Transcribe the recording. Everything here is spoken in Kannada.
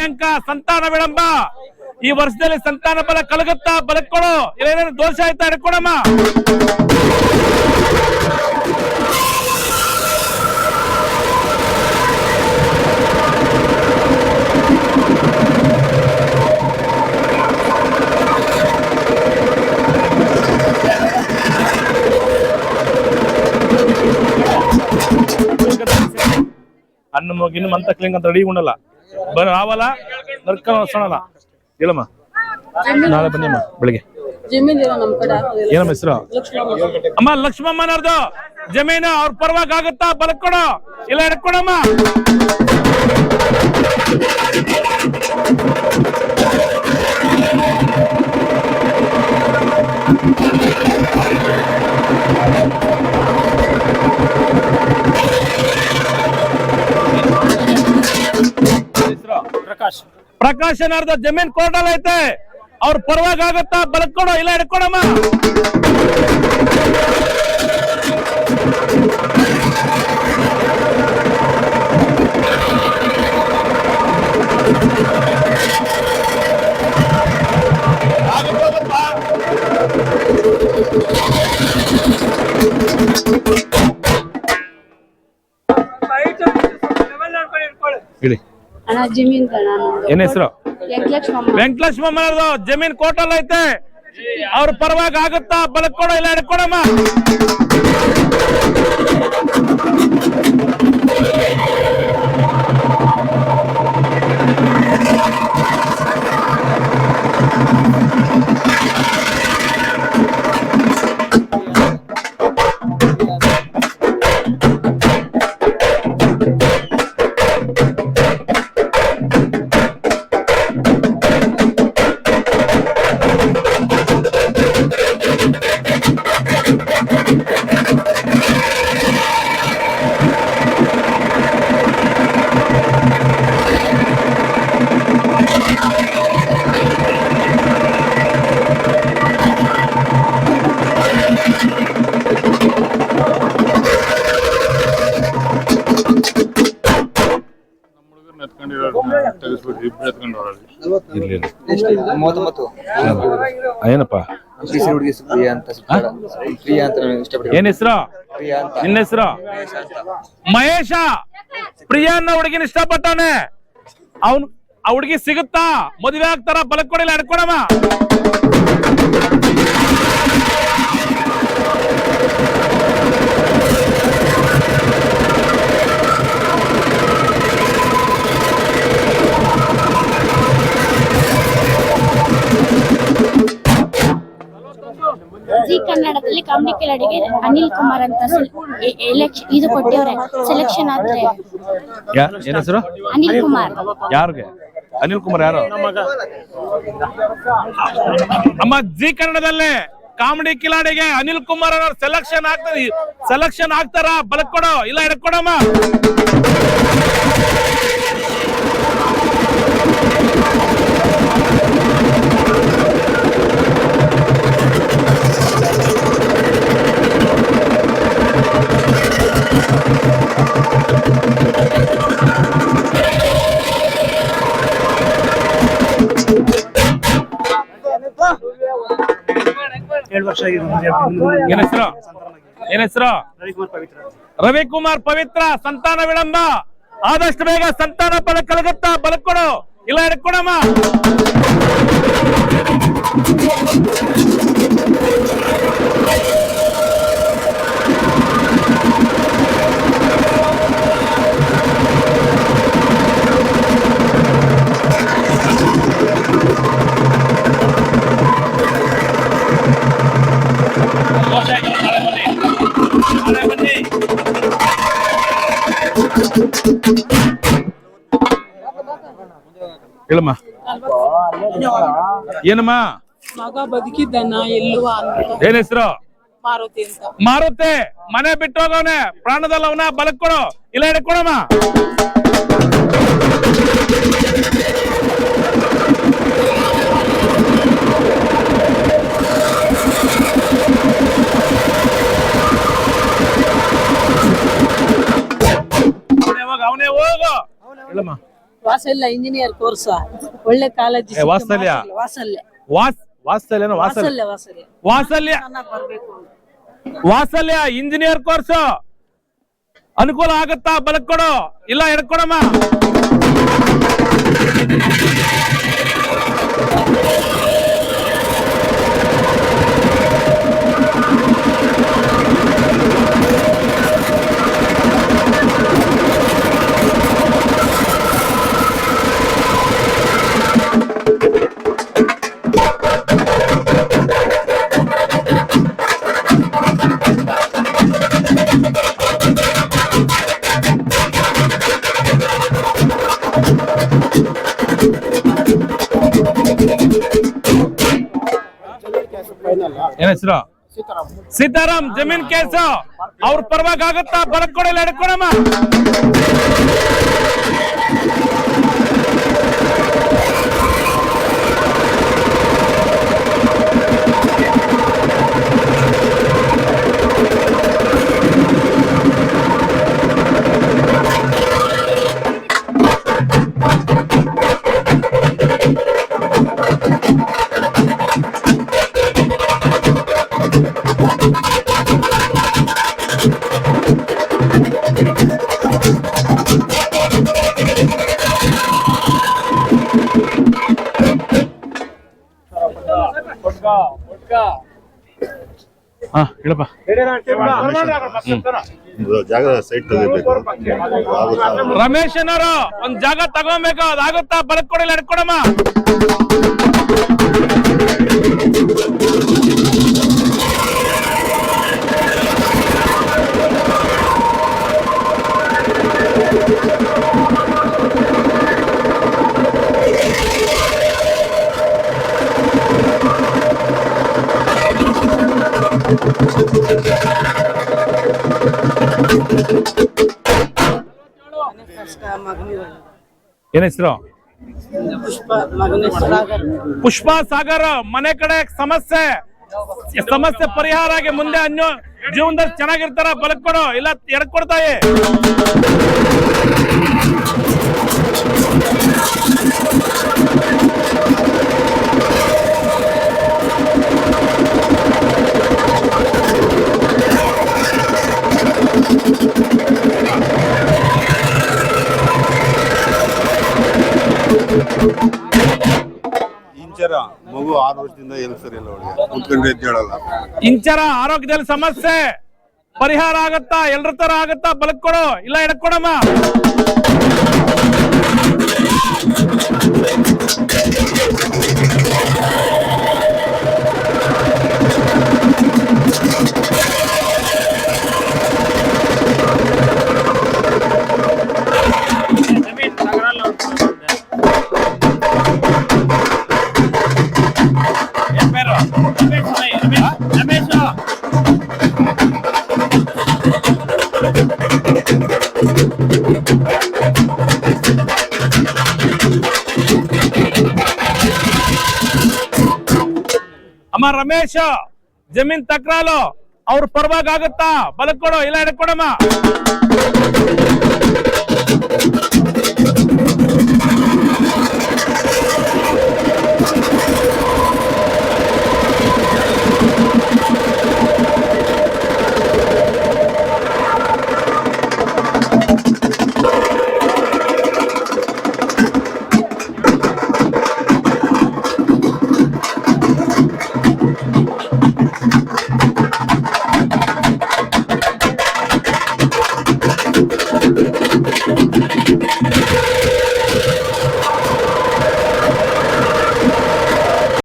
ಅಂಕ ಸಂತಾನ ವಿಳಂಬ. ಈ ವರ್ಷದಲ್ಲಿ ಸಂತಾನ ಬಲ ಕಲಗುತ್ತಾ ಬಲಕ್ಕೊಡು ಏನೇನು ದೋಷ ಆಯ್ತಾ ಹಿಡ್ಕೊಡಮ್ಮ ಮಗಿನ ಮಂತ ಕ್ಲಿಂಗ್ ಅಂತ ರೆಡಿ ಉಂಡಲ್ಲ ಬರ ರಾವಲ್ಲ ನರ್ಕ ಇಲ್ಲಮ್ಮ ಹೇಳಮ್ಮ. ನಾಳೆ ಬನ್ನಿಮ್ಮ ಬೆಳಿಗ್ಗೆ. ಏನಮ್ಮ ಹೆಸರು? ಅಮ್ಮ ಲಕ್ಷ್ಮಮ್ಮನವ್ರದ್ದು ಜಮೀನು ಅವ್ರ ಪರವಾಗಿ ಆಗುತ್ತಾ? ಬಲಕ್ಕೊಡು ಇಲ್ಲ ಹಿಡ್ಕೊಡಮ್ಮ ಪ್ರಕಾಶ್ ಪ್ರಕಾಶ್ ಏನಾರ್ದ ಜಮೀನ್ ಕೋರ್ಟಲ್ ಐತೆ. ಅವ್ರ ಪರವಾಗಿ ಆಗುತ್ತಾ? ಬಲಕ್ಕೊಡು ಇಲ್ಲ ಹಿಡ್ಕೊಡಮ್ಮ. ಹೇಳಿ ಅಣ್ಣ ಜಮೀನ್ ಅಣ್ಣ ನಮ್ದು. ಏನ್ ಹೆಸರು? ವೆಂಕಟಲಕ್ಷ್ಮಮ್ಮ. ಜಮೀನ್ ಕೋಟಲ್ ಐತೆ. ಅವ್ರ ಪರವಾಗಿ ಆಗುತ್ತಾ? ಬಲಕ್ಕೊಡು ಇಲ್ಲ ಹಿಡ್ಕೊಡಮ್ಮ. ಮೂವತ್ತೊಂಬತ್ತು ಏನಪ್ಪ? ಸಿಸಿ ಹುಡುಗಿ ಪ್ರಿಯಾ ಅಂತ. ಅಂತ ಏನ್ ಹೆಸರು? ಪ್ರಿಯಾ ಅಂತ. ನಿನ್ನ ಹೆಸರು? ಮಹೇಶ ಪ್ರಿಯಾ ಅನ್ನೋ ಹುಡುಗಿನ ಇಷ್ಟಪಟ್ಟಾನೆ ಅವನ್ ಆ ಹುಡುಗಿ ಸಿಗುತ್ತಾ? ಮದುವೆ ಆಗ್ತಾರ? ಬಲಕ್ ಕೊಡಿಲ್ಲ ಕನ್ನಡದಲ್ಲಿ ಅಡಿಗೆ ಅನಿಲ್ ಕುಮಾರ್ ಅಂತ ಎಲೆಕ್ಷನ್ ಇದು ಕೊಟ್ಟಿಯವ್ರೆ ಸೆಲೆಕ್ಷನ್ ಆದ್ರೆ. ಏನ್ ಹೆಸರು? ಅನಿಲ್ ಕುಮಾರ್. ಯಾರಿಗೆ? ಅನಿಲ್ ಕುಮಾರ್ ಯಾರು? ನಮ್ಮ ಜಿ ಕನ್ನಡದಲ್ಲೇ ಕಾಮಿಡಿ ಕಿಲಾಡಿಗೆ ಅನಿಲ್ ಕುಮಾರ್ ಅವರ ಸೆಲೆಕ್ಷನ್ ಆಗ್ತಾರೆ ಸೆಲೆಕ್ಷನ್ ಆಗ್ತಾರ? ಬಲಕ್ ಕೊಡೋ. ಇಲ್ಲ ಹಿಡ್ಕೊಡಮ್ಮ ಏಳು ವರ್ಷ ಆಗಿದೆ ಏನ್ ಹೆಸರು? ಏನ್ ಹೆಸರು? ರವಿಕುಮಾರ್ ಪವಿತ್ರ. ರವಿಕುಮಾರ್ ಪವಿತ್ರ ಸಂತಾನ ವಿಳಂಬ. ಆದಷ್ಟು ಬೇಗ ಸಂತಾನ ಫಲ ಕಲಗತ್ತಾ ಬಲಕೊಡು ಇಲ್ಲ ಹಿಡ್ಕೊಡಮ್ಮ. ಏನಮ್ಮ? ಮಗ ಬದುಕಿದ್ದನ್ನ ಎಲ್ಲುವ ಅಂತ. ಏನ್ ಹೆಸರು? ಮಾರುತಿ ಅಂತ. ಮಾರುತ್ತೆ ಮನೆ ಬಿಟ್ಟು ಹೋಗವನೆ ಪ್ರಾಣದಲ್ಲಿ ಅವನ ಬಲಕ್ ಕೊಡು. ಇಲ್ಲ ಹಿಡ್ಕೊಡಮ್ಮ ಅವನೇ ಹೋಗು. ಹೇಳಮ್ಮ ವಾಸಲ್ಯ ಇಂಜಿನಿಯರ್ ಕೋರ್ಸ್ ಒಳ್ಳೆ ಕಾಲೇಜ್ ವಾಸಲ್ಯ ವಾತ್ಸಲ್ಯ? ವಾಸಲ್ಯ ವಾಸ್ ವಾತ್ಸಲ್ಯನೋ ವಾಸಲ್ಯ ವಾಸಲ್ಯ ವಾತ್ಸಲ್ಯ. ಚೆನ್ನಾಗ್ ಬರ್ಬೇಕು ವಾತ್ಸಲ್ಯ ಇಂಜಿನಿಯರ್ ಕೋರ್ಸ್ ಅನುಕೂಲ ಆಗತ್ತಾ? ಬಲಕ್ ಕೊಡು. ಇಲ್ಲ ಎಡ್ಕೊಡಮ್ಮ. ಏನ್ ಹೆಸರು? ಸೀತಾರಾಮ್. ಜಮೀನ್ ಕೇಸ. ಅವ್ರ ಪರವಾಗಿ ಆಗತ್ತಾ? ಬರಕ್ ಕೊಡು ಇಲ್ಲ ಎಡ್ಕೊಡಮ್ಮ ಹಾ ಹೇಳಪ್ಪ. ಜಾಗ ಸೈಟ್ ತೆಗಿಬೇಕು. ರಮೇಶ್ ಅನ್ನೋರು ಒಂದ್ ಜಾಗ ತಗೋಬೇಕು? ಅದಾಗುತ್ತಾ? ಬಲಕ್ ಕೊಡಿಲ್ಲ ಎಡ್ಕೊಡಮ್ಮ ಏನ್ ಹೆಸರು? ಪುಷ್ಪ ಸಾಗರ್. ಮನೆ ಕಡೆ ಸಮಸ್ಯೆ. ಸಮಸ್ಯೆ ಪರಿಹಾರ ಆಗಿ ಮುಂದೆ ಅನ್ಯೋ ಜೀವನದಲ್ಲಿ ಚೆನ್ನಾಗಿರ್ತಾರ ಬಲಕ್ ಕೊಡು. ಇಲ್ಲ ಎಡ್ಕೊಡ್ತಾಯಿ ಇಂಚರ ಮಗು ಆರು ವರ್ಷದಿಂದ ಎಲ್ಲಿ ಸರಿ ಎಲ್ಲ ಒಳಗೆ ಕುತ್ಕೊಂಡ್ರೆ ಎದ್ದೇಳಲ್ಲ. ಇಂಚರ ಆರೋಗ್ಯದಲ್ಲಿ ಸಮಸ್ಯೆ. ಪರಿಹಾರ ಆಗತ್ತಾ? ಎಲ್ರ ತರ ಆಗತ್ತಾ? ಬಲಕ್ ಕೊಡೋ. ಇಲ್ಲ ಎಡ್ಕೊಡಮ್ಮ ಅಮ್ಮ ರಮೇಶ್ ಜಮೀನ್ ತಕ್ರಾಲು. ಅವ್ರ ಪರವಾಗಿ ಆಗುತ್ತಾ? ಬಲಕ್ ಕೊಡು ಇಲ್ಲ ಎಡ್ಕೊಡಮ್ಮ